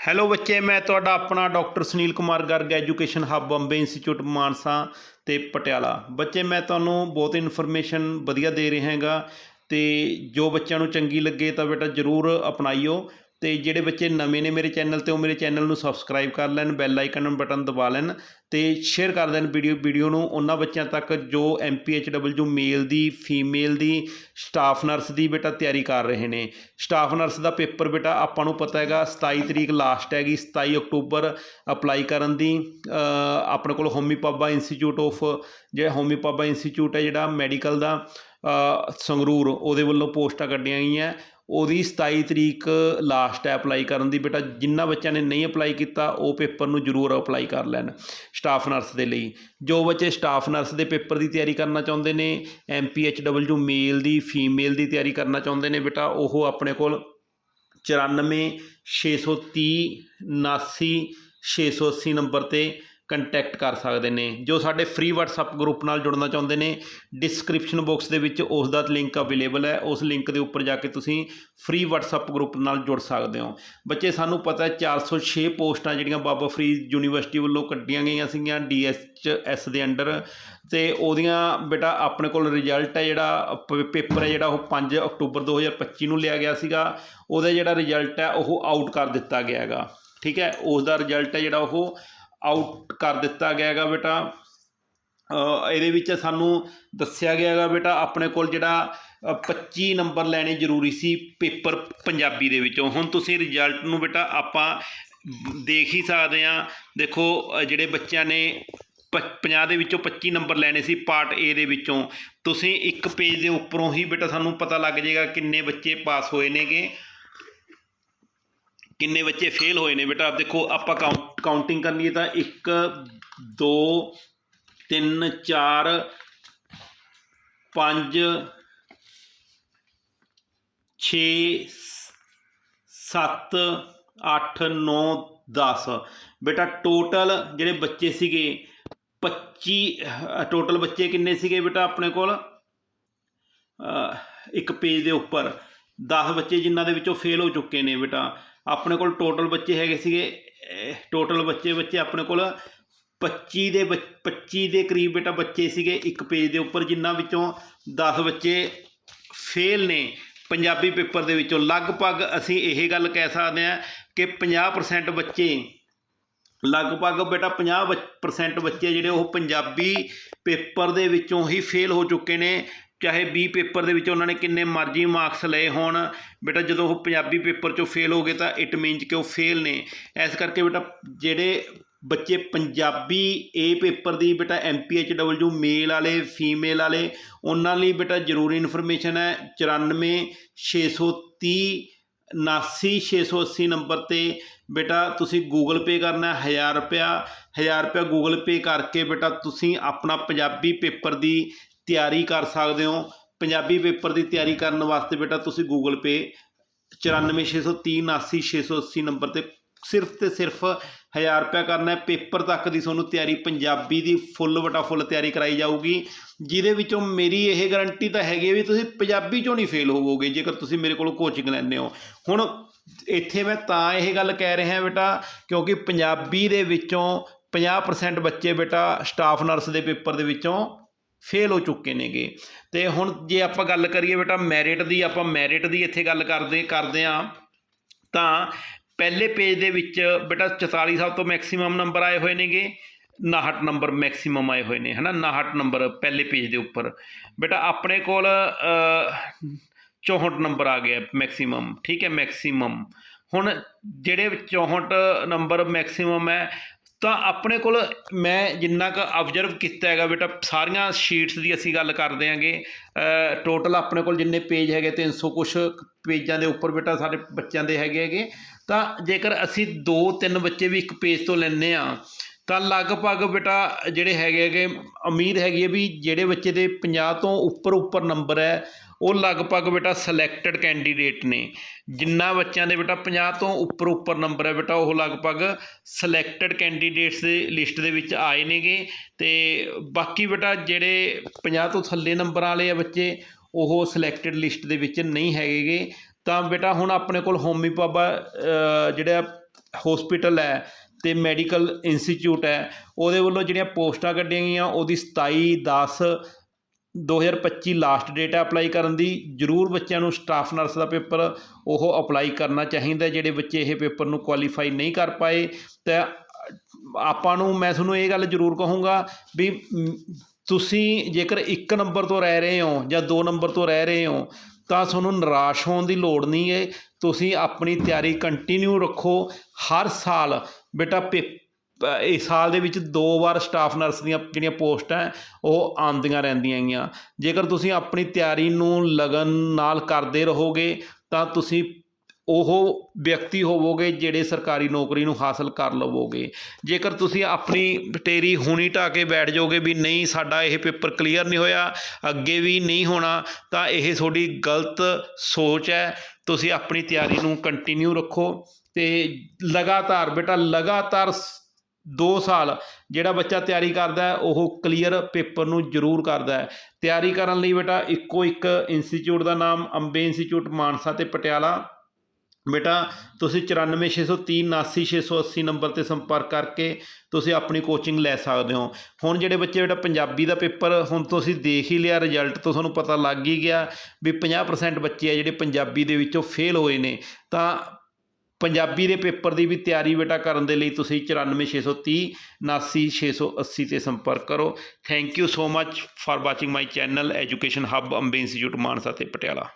Hello ਬੱਚੇ, ਮੈਂ ਤੁਹਾਡਾ ਆਪਣਾ doctor Sunil Kumar Garg education hub Bombay institute Mansa ਤੇ ਪਟਿਆਲਾ। ਬੱਚੇ, ਮੈਂ ਤੁਹਾਨੂੰ ਬਹੁਤ ਇਨਫੋਰਮੇਸ਼ਨ ਵਧੀਆ ਦੇ ਰਿਹਾ ਹੈਗਾ ਤੇ ਜੋ ਬੱਚਿਆਂ ਨੂੰ ਚੰਗੀ ਲੱਗੇ ਤਾਂ ਬੇਟਾ ਜਰੂਰ ਅਪਣਾਈਓ। ਅਤੇ ਜਿਹੜੇ ਬੱਚੇ ਨਵੇਂ ਨੇ ਮੇਰੇ ਚੈਨਲ ਤੇ, ਉਹ ਮੇਰੇ ਚੈਨਲ ਨੂੰ ਸਬਸਕ੍ਰਾਈਬ ਕਰ ਲੈਣ ਬੈਲ ਆਈਕਨ ਬਟਨ ਦਬਾ ਲੈਣ ਅਤੇ ਸ਼ੇਅਰ ਕਰ ਦੇਣ ਵੀਡੀਓ ਵੀਡੀਓ ਨੂੰ। ਉਹਨਾਂ ਬੱਚਿਆਂ ਤੱਕ ਜੋ ਐਮਪੀਐਚਡਬਲਯੂ ਮੇਲ ਦੀ ਫੀਮੇਲ ਦੀ ਸਟਾਫ ਨਰਸ ਦੀ ਬੇਟਾ ਤਿਆਰੀ ਕਰ ਰਹੇ ਨੇ। ਸਟਾਫ ਨਰਸ ਦਾ ਪੇਪਰ ਬੇਟਾ ਆਪਾਂ ਨੂੰ ਪਤਾ ਹੈਗਾ 27 ਤਰੀਕ ਲਾਸਟ ਹੈਗੀ 27 ਅਕਤੂਬਰ ਅਪਲਾਈ ਕਰਨ ਦੀ। ਆਪਣੇ ਕੋਲ ਹੋਮੀ ਪਾਬਾ ਇੰਸਟੀਚਿਊਟ ਆਫ ਜਿਹੜਾ ਹੋਮੀ ਪਾਬਾ ਇੰਸਟੀਚਿਊਟ ਹੈ ਜਿਹੜਾ ਮੈਡੀਕਲ ਦਾ ਸੰਗਰੂਰ, ਉਹਦੇ ਵੱਲੋਂ ਪੋਸਟਾਂ ਕੱਢੀਆਂ ਗਈਆਂ। ਉਹਦੀ 27 ਤਰੀਕ ਲਾਸਟ ਹੈ ਅਪਲਾਈ ਕਰਨ ਦੀ। ਬੇਟਾ, ਜਿੰਨਾ ਬੱਚਿਆਂ ਨੇ ਨਹੀਂ ਅਪਲਾਈ ਕੀਤਾ, ਉਹ ਪੇਪਰ ਨੂੰ ਜ਼ਰੂਰ ਅਪਲਾਈ ਕਰ ਲੈਣ ਸਟਾਫ ਨਰਸ ਦੇ ਲਈ। ਜੋ ਬੱਚੇ ਸਟਾਫ ਨਰਸ ਦੇ ਪੇਪਰ ਦੀ ਤਿਆਰੀ ਕਰਨਾ ਚਾਹੁੰਦੇ ਨੇ ਐਮਪੀਐਚਡਬਲਯੂ ਮੇਲ ਦੀ ਫੀਮੇਲ ਦੀ ਤਿਆਰੀ ਕਰਨਾ ਚਾਹੁੰਦੇ ਨੇ ਬੇਟਾ, ਉਹ ਆਪਣੇ ਕੋਲ 94 630 79 680 ਨੰਬਰ ਤੇ ਕੰਟੈਕਟ ਕਰ ਸਕਦੇ ਨੇ, ਜੋ ਸਾਡੇ ਫ੍ਰੀ WhatsApp ਗਰੁੱਪ ਨਾਲ ਜੁੜਨਾ ਚਾਹੁੰਦੇ ਨੇ ਡਿਸਕ੍ਰਿਪਸ਼ਨ ਬਾਕਸ ਦੇ ਵਿੱਚ ਉਸ ਦਾ ਲਿੰਕ ਅਵੇਲੇਬਲ ਹੈ, ਉਸ ਲਿੰਕ ਦੇ ਉੱਪਰ ਜਾ ਕੇ ਤੁਸੀਂ ਫ੍ਰੀ WhatsApp ਗਰੁੱਪ ਨਾਲ ਜੁੜ ਸਕਦੇ ਹੋ। ਬੱਚੇ, ਸਾਨੂੰ ਪਤਾ ਹੈ 406 ਪੋਸਟਾਂ ਜਿਹੜੀਆਂ ਬਾਬਾ ਫਰੀਦ ਯੂਨੀਵਰਸਿਟੀ ਵੱਲੋਂ ਕੱਢੀਆਂ ਗਈਆਂ ਸੀਗੀਆਂ ਡੀਐਸਐਸ ਦੇ ਅੰਡਰ, ਤੇ ਉਹਦੀਆਂ ਬੇਟਾ ਆਪਣੇ ਕੋਲ ਰਿਜ਼ਲਟ ਹੈ ਜਿਹੜਾ, ਪ- ਪੇਪਰ ਹੈ ਜਿਹੜਾ ਉਹ 5 ਅਕਤੂਬਰ 2025 ਨੂੰ ਲਿਆ ਗਿਆ ਸੀਗਾ, ਉਹਦਾ ਜਿਹੜਾ ਰਿਜ਼ਲਟ ਹੈ ਉਹ ਆਊਟ ਕਰ ਦਿੱਤਾ ਗਿਆ ਹੈਗਾ। ਠੀਕ ਹੈ, ਉਸ ਦਾ ਰਿਜ਼ਲਟ ਹੈ ਜਿਹੜਾ ਉਹ ਆਊਟ ਕਰ ਦਿੱਤਾ ਗਿਆ ਹੈਗਾ ਬੇਟਾ। ਇਹਦੇ ਵਿੱਚ ਸਾਨੂੰ ਦੱਸਿਆ ਗਿਆ ਹੈਗਾ ਬੇਟਾ ਆਪਣੇ ਕੋਲ ਜਿਹੜਾ ਅ, 25 ਨੰਬਰ ਲੈਣੇ ਜ਼ਰੂਰੀ ਸੀ ਪੇਪਰ ਪੰਜਾਬੀ ਦੇ ਵਿੱਚੋਂ। ਹੁਣ ਤੁਸੀਂ ਰਿਜ਼ਲਟ ਨੂੰ ਬੇਟਾ ਆਪਾਂ ਦੇਖ ਹੀ ਸਕਦੇ ਆ ਦੇਖੋ ਜਿਹੜੇ ਬੱਚਿਆਂ ਨੇ ਪ- 50 ਦੇ ਵਿੱਚੋਂ 25 ਨੰਬਰ ਲੈਣੇ ਸੀ ਪਾਰਟ ਏ ਦੇ ਵਿੱਚੋਂ। ਤੁਸੀਂ ਇੱਕ ਪੇਜ ਦੇ ਉੱਪਰੋਂ ਹੀ ਬੇਟਾ ਸਾਨੂੰ ਪਤਾ ਲੱਗ ਜਾਏਗਾ ਕਿੰਨੇ ਬੱਚੇ ਪਾਸ ਹੋਏ ਨੇਗੇ। ਕਿੰਨੇ ਬੱਚੇ ਫੇਲ ਹੋਏ ਨੇ? ਬੇਟਾ, ਆਪ ਦੇਖੋ, ਆਪਾਂ ਕਾਊਂਟ ਕਾਊਂਟਿੰਗ ਕਰਨੀ ਹੈ ਤਾਂ 1 2 3 4 5 6 7 8 9 10 ਬੇਟਾ ਟੋਟਲ ਜਿਹੜੇ ਬੱਚੇ ਸੀਗੇ 25 ਟੋਟਲ ਬੱਚੇ ਕਿੰਨੇ ਸੀਗੇ ਬੇਟਾ ਆਪਣੇ ਕੋਲ? ਇੱਕ ਪੇਜ ਦੇ ਉੱਪਰ। 10 ਬੱਚੇ ਜਿਨ੍ਹਾਂ ਦੇ ਵਿੱਚੋਂ ਫੇਲ ਹੋ ਚੁੱਕੇ ਨੇ ਬੇਟਾ। ਆਪਣੇ ਕੋਲ ਟੋਟਲ ਬੱਚੇ ਹੈਗੇ ਸੀਗੇ ਟੋਟਲ ਬੱਚੇ ਬੱਚੇ ਆਪਣੇ ਕੋਲ 25 ਦੇ ਬੱਚ- 25 ਦੇ ਕਰੀਬ ਬੇਟਾ ਬੱਚੇ ਸੀਗੇ, ਇੱਕ ਪੇਜ ਦੇ ਉੱਪਰ, ਜਿਨ੍ਹਾਂ ਵਿੱਚੋਂ 10 ਬੱਚੇ ਫੇਲ ਨੇ ਪੰਜਾਬੀ ਪੇਪਰ ਦੇ ਵਿੱਚੋਂ। ਲਗਭਗ ਅਸੀਂ ਇਹ ਗੱਲ ਕਹਿ ਸਕਦੇ ਹਾਂ ਕਿ 50% ਬੱਚੇ, ਲਗਭਗ ਬੇਟਾ 50% ਬੱਚੇ ਜਿਹੜੇ ਉਹ ਪੰਜਾਬੀ ਪੇਪਰ ਦੇ ਵਿੱਚੋਂ ਹੀ ਫੇਲ ਹੋ ਚੁੱਕੇ ਨੇ ਚਾਹੇ ਬੀ ਪੇਪਰ ਦੇ ਵਿੱਚ ਉਹਨਾਂ ਨੇ ਕਿੰਨੇ ਮਰਜ਼ੀ ਮਾਰਕਸ ਲਏ ਹੋਣ, ਬੇਟਾ ਜਦੋਂ ਉਹ ਪੰਜਾਬੀ ਪੇਪਰ 'ਚੋਂ ਫੇਲ ਹੋ ਗਏ ਤਾਂ ਇਟ ਮੀਨਸ ਕਿ ਉਹ ਫੇਲ ਨੇ। ਇਸ ਕਰਕੇ ਬੇਟਾ ਜਿਹੜੇ ਬੱਚੇ ਪੰਜਾਬੀ ਏ ਪੇਪਰ ਦੀ ਬੇਟਾ ਐਮਪੀਐਚਡਬਲਯੂ ਮੇਲ ਵਾਲੇ ਫੀਮੇਲ ਵਾਲੇ, ਉਹਨਾਂ ਲਈ ਬੇਟਾ ਜ਼ਰੂਰੀ ਇਨਫੋਰਮੇਸ਼ਨ ਹੈ 94 630 79680 ਨੰਬਰ ਤੇ। ਬੇਟਾ ਤੁਸੀਂ ਗੂਗਲ ਪੇ ਕਰਨਾ ਹੈ 1000 ਰੁਪਿਆ 1000 ਰੁਪਿਆ ਗੂਗਲ ਪੇ ਕਰਕੇ ਬੇਟਾ ਤੁਸੀਂ ਆਪਣਾ ਪੰਜਾਬੀ ਪੇਪਰ ਦੀ ਤਿਆਰੀ ਕਰ ਸਕਦੇ ਹੋ। ਪੰਜਾਬੀ ਪੇਪਰ ਦੀ ਤਿਆਰੀ ਕਰਨ ਵਾਸਤੇ ਬੇਟਾ ਤੁਸੀਂ ਗੂਗਲ ਪੇ 9463379680 ਨੰਬਰ ਤੇ ਸਿਰਫ ਤੇ ਸਿਰਫ 1000 ਰੁਪਿਆ ਕਰਨਾ ਹੈ। ਪੇਪਰ ਤੱਕ ਦੀ ਤੁਹਾਨੂੰ ਤਿਆਰੀ ਪੰਜਾਬੀ ਦੀ ਫੁੱਲ ਵਟਾ ਫੁੱਲ ਤਿਆਰੀ ਕਰਾਈ ਜਾਊਗੀ। ਜਿਹਦੇ ਵਿੱਚੋਂ ਮੇਰੀ ਇਹ ਗਾਰੰਟੀ ਤਾਂ ਹੈਗੀ ਹੈ ਵੀ ਤੁਸੀਂ ਪੰਜਾਬੀ ਚੋਂ ਨਹੀਂ ਫੇਲ ਹੋਵੋਗੇ, ਜੇਕਰ ਤੁਸੀਂ ਮੇਰੇ ਕੋਲੋਂ ਕੋਚਿੰਗ ਲੈਂਦੇ ਹੋ। ਹੁਣ ਇੱਥੇ ਮੈਂ ਤਾਂ ਇਹ ਗੱਲ ਕਹਿ ਰਿਹਾ ਬੇਟਾ, ਕਿਉਂਕਿ ਪੰਜਾਬੀ ਦੇ ਵਿੱਚੋਂ 50% ਬੱਚੇ ਬੇਟਾ ਸਟਾਫ ਨਰਸ ਦੇ ਪੇਪਰ ਦੇ ਵਿੱਚੋਂ ਫੇਲ ਹੋ ਚੁੱਕੇ ਨੇਗੇ। ਤੇ ਹੁਣ ਜੇ ਆਪਾਂ ਗੱਲ ਕਰੀਏ ਬੇਟਾ ਮੈਰਿਟ ਦੀ ਆਪਾਂ ਮੈਰਿਟ ਦੀ ਇੱਥੇ ਗੱਲ ਕਰਦੇ ਕਰਦੇ ਆ ਤਾਂ ਪਹਿਲੇ ਪੇਜ ਦੇ ਵਿੱਚ ਬੇਟਾ 44 ਸਭ ਤੋਂ ਮੈਕਸਿਮਮ ਨੰਬਰ ਆਏ ਹੋਏ ਨੇਗੇ 59 ਨੰਬਰ ਮੈਕਸਿਮਮ ਆਏ ਹੋਏ ਨੇ ਹਨਾ? 59 ਨੰਬਰ ਪਹਿਲੇ ਪੇਜ ਦੇ ਉੱਪਰ। ਬੇਟਾ ਆਪਣੇ ਕੋਲ ਅ, 64 ਨੰਬਰ ਆ ਗਿਆ ਮੈਕਸਿਮਮ ਠੀਕ ਹੈ? ਮੈਕਸਿਮਮ ਹੁਣ ਜਿਹੜੇ 64 ਨੰਬਰ ਮੈਕਸਿਮਮ ਹੈ ਤਾਂ ਆਪਣੇ ਕੋਲ ਮੈਂ ਜਿੰਨਾ ਕੁ ਆਬਜ਼ਰਵ ਕੀਤਾ ਹੈਗਾ ਬੇਟਾ, ਸਾਰੀਆਂ ਸ਼ੀਟਸ ਦੀ ਅਸੀਂ ਗੱਲ ਕਰਦੇ ਆਂਗੇ ਟੋਟਲ ਆਪਣੇ ਕੋਲ ਜਿੰਨੇ ਪੇਜ ਹੈਗੇ 300 ਕੁਛ ਪੇਜਾਂ ਦੇ ਉੱਪਰ ਬੇਟਾ ਸਾਡੇ ਬੱਚਿਆਂ ਦੇ ਹੈਗੇ ਹੈਗੇ। ਤਾਂ ਜੇਕਰ ਅਸੀਂ ਦੋ ਤਿੰਨ ਬੱਚੇ ਵੀ ਇੱਕ ਪੇਜ ਤੋਂ ਲੈਂਦੇ ਆ ਤਾਂ ਲਗਭਗ ਬੇਟਾ ਜਿਹੜੇ ਹੈਗੇ ਹੈਗੇ, ਉਮੀਦ ਹੈਗੀ ਹੈ ਵੀ ਜਿਹੜੇ ਬੱਚੇ ਦੇ 50 ਤੋਂ ਉੱਪਰ ਉੱਪਰ ਨੰਬਰ ਹੈ, ਉਹ ਲਗਭਗ ਬੇਟਾ ਸਿਲੈਕਟਡ ਕੈਂਡੀਡੇਟ ਨੇ। ਜਿੰਨਾ ਬੱਚਿਆਂ ਦੇ ਬੇਟਾ 50 ਤੋਂ ਉੱਪਰ ਉੱਪਰ ਨੰਬਰ ਹੈ ਬੇਟਾ, ਉਹ ਲਗਭਗ ਸਿਲੈਕਟਡ ਕੈਂਡੀਡੇਟਸ ਦੇ ਲਿਸਟ ਦੇ ਵਿੱਚ ਆਏ ਨੇਗੇ। ਤੇ ਬਾਕੀ ਬੇਟਾ ਜਿਹੜੇ 50 ਤੋਂ ਥੱਲੇ ਨੰਬਰਾਂ ਵਾਲੇ ਆ ਬੱਚੇ, ਉਹ ਸਿਲੈਕਟਡ ਲਿਸਟ ਦੇ ਵਿੱਚ ਨਹੀਂ ਹੈਗੇਗੇ। ਤਾਂ ਬੇਟਾ ਹੁਣ ਆਪਣੇ ਕੋਲ ਹੋਮੀ ਪਾਬਾ ਜਿਹੜਾ ਹਸਪੀਟਲ ਹੈ ਅਤੇ ਮੈਡੀਕਲ ਇੰਸਟੀਚਿਊਟ ਹੈ। ਉਹਦੇ ਵੱਲੋਂ ਜਿਹੜੀਆਂ ਪੋਸਟਾਂ ਕੱਢੀਆਂ ਗਈਆਂ, ਉਹਦੀ 27 10 2025 ਲਾਸਟ ਡੇਟ ਹੈ ਅਪਲਾਈ ਕਰਨ ਦੀ। ਜਰੂਰ ਬੱਚਿਆਂ ਨੂੰ ਸਟਾਫ ਨਰਸ ਦਾ ਪੇਪਰ ਉਹ ਅਪਲਾਈ ਕਰਨਾ ਚਾਹੀਦਾ ਜਿਹੜੇ ਬੱਚੇ ਇਹ ਪੇਪਰ ਨੂੰ ਕੁਆਲੀਫਾਈ ਨਹੀਂ ਕਰ ਪਾਏ। ਤਾਂ ਆਪਾਂ ਨੂੰ, ਮੈਂ ਤੁਹਾਨੂੰ ਇਹ ਗੱਲ ਜ਼ਰੂਰ ਕਹੂੰਗਾ ਵੀ ਤੁਸੀਂ ਜੇਕਰ ਇੱਕ ਨੰਬਰ ਤੋਂ ਰਹਿ ਰਹੇ ਹੋ ਜਾਂ ਦੋ ਨੰਬਰ ਤੋਂ ਰਹਿ ਰਹੇ ਹੋ ਤਾਂ ਤੁਹਾਨੂੰ ਨਿਰਾਸ਼ ਹੋਣ ਦੀ ਲੋੜ ਨਹੀਂ ਹੈ ਤੁਸੀਂ ਆਪਣੀ ਤਿਆਰੀ ਕੰਟੀਨਿਊ ਰੱਖੋ। ਹਰ ਸਾਲ, ਬੇਟਾ ਪੇ ਇਸ ਸਾਲ ਦੇ ਵਿੱਚ ਦੋ ਵਾਰ ਸਟਾਫ ਨਰਸ ਦੀਆਂ ਜਿਹੜੀਆਂ ਪੋਸਟਾਂ ਉਹ ਆਉਂਦੀਆਂ ਰਹਿੰਦੀਆਂ ਹੈਗੀਆਂ। ਜੇਕਰ ਤੁਸੀਂ ਆਪਣੀ ਤਿਆਰੀ ਨੂੰ ਲਗਨ ਨਾਲ ਕਰਦੇ ਰਹੋਗੇ, ਤਾਂ ਤੁਸੀਂ ਉਹ ਵਿਅਕਤੀ ਹੋਵੋਗੇ ਜਿਹੜੇ ਸਰਕਾਰੀ ਨੌਕਰੀ ਨੂੰ ਹਾਸਲ ਕਰ ਲਵੋਗੇ। ਜੇਕਰ ਤੁਸੀਂ ਆਪਣੀ ਟੇਰੀ ਹੁਣੀ ਢਾ ਕੇ ਬੈਠ ਜਾਓਗੇ ਵੀ ਨਹੀਂ, ਸਾਡਾ ਇਹ ਪੇਪਰ ਕਲੀਅਰ ਨਹੀਂ ਹੋਇਆ, ਅੱਗੇ ਵੀ ਨਹੀਂ ਹੋਣਾ, ਤਾਂ ਇਹ ਤੁਹਾਡੀ ਗਲਤ ਸੋਚ ਹੈ। ਤੁਸੀਂ ਆਪਣੀ ਤਿਆਰੀ ਨੂੰ ਕੰਟੀਨਿਊ ਰੱਖੋ ਤੇ ਲਗਾਤਾਰ ਬੇਟਾ, ਲਗਾਤਾਰ 2 ਸਾਲ ਜਿਹੜਾ ਬੱਚਾ ਤਿਆਰੀ ਕਰਦਾ ਉਹ ਕਲੀਅਰ ਪੇਪਰ ਨੂੰ ਜ਼ਰੂਰ ਕਰਦਾ ਹੈ। ਤਿਆਰੀ ਕਰਨ ਲਈ ਬੇਟਾ ਇੱਕੋ ਇੱਕ ਇੰਸਟੀਚਿਊਟ ਦਾ ਨਾਮ, ਅੰਬੇ ਇੰਸਟੀਚਿਊਟ, ਮਾਨਸਾ ਤੇ ਪਟਿਆਲਾ। ਬੇਟਾ, ਤੁਸੀਂ 94630 79680 ਨੰਬਰ ਤੇ ਸੰਪਰਕ ਕਰਕੇ ਤੁਸੀਂ ਆਪਣੀ ਕੋਚਿੰਗ ਲੈ ਸਕਦੇ ਹੋ। ਹੁਣ ਜਿਹੜੇ ਬੱਚੇ ਬੇਟਾ ਪੰਜਾਬੀ ਦਾ ਪੇਪਰ ਹੁਣ ਤੁਸੀਂ ਦੇਖ ਹੀ ਲਿਆ ਰਿਜ਼ਲਟ ਤੋਂ ਤੁਹਾਨੂੰ ਪਤਾ ਲੱਗ ਹੀ ਗਿਆ ਵੀ 50% ਬੱਚੇ ਆ ਜਿਹੜੇ ਪੰਜਾਬੀ ਦੇ ਵਿੱਚੋਂ ਫੇਲ ਹੋਏ ਨੇ। ਤਾਂ ਪੰਜਾਬੀ ਦੇ ਪੇਪਰ ਦੀ ਵੀ ਤਿਆਰੀ ਬੇਟਾ ਕਰਨ ਦੇ ਲਈ ਤੁਸੀਂ 94630 79680 ਤੇ ਸੰਪਰਕ ਕਰੋ। Thank you so much for watching my channel education hub ਅੰਬੇ institute Mansa ਤੇ ਪਟਿਆਲਾ।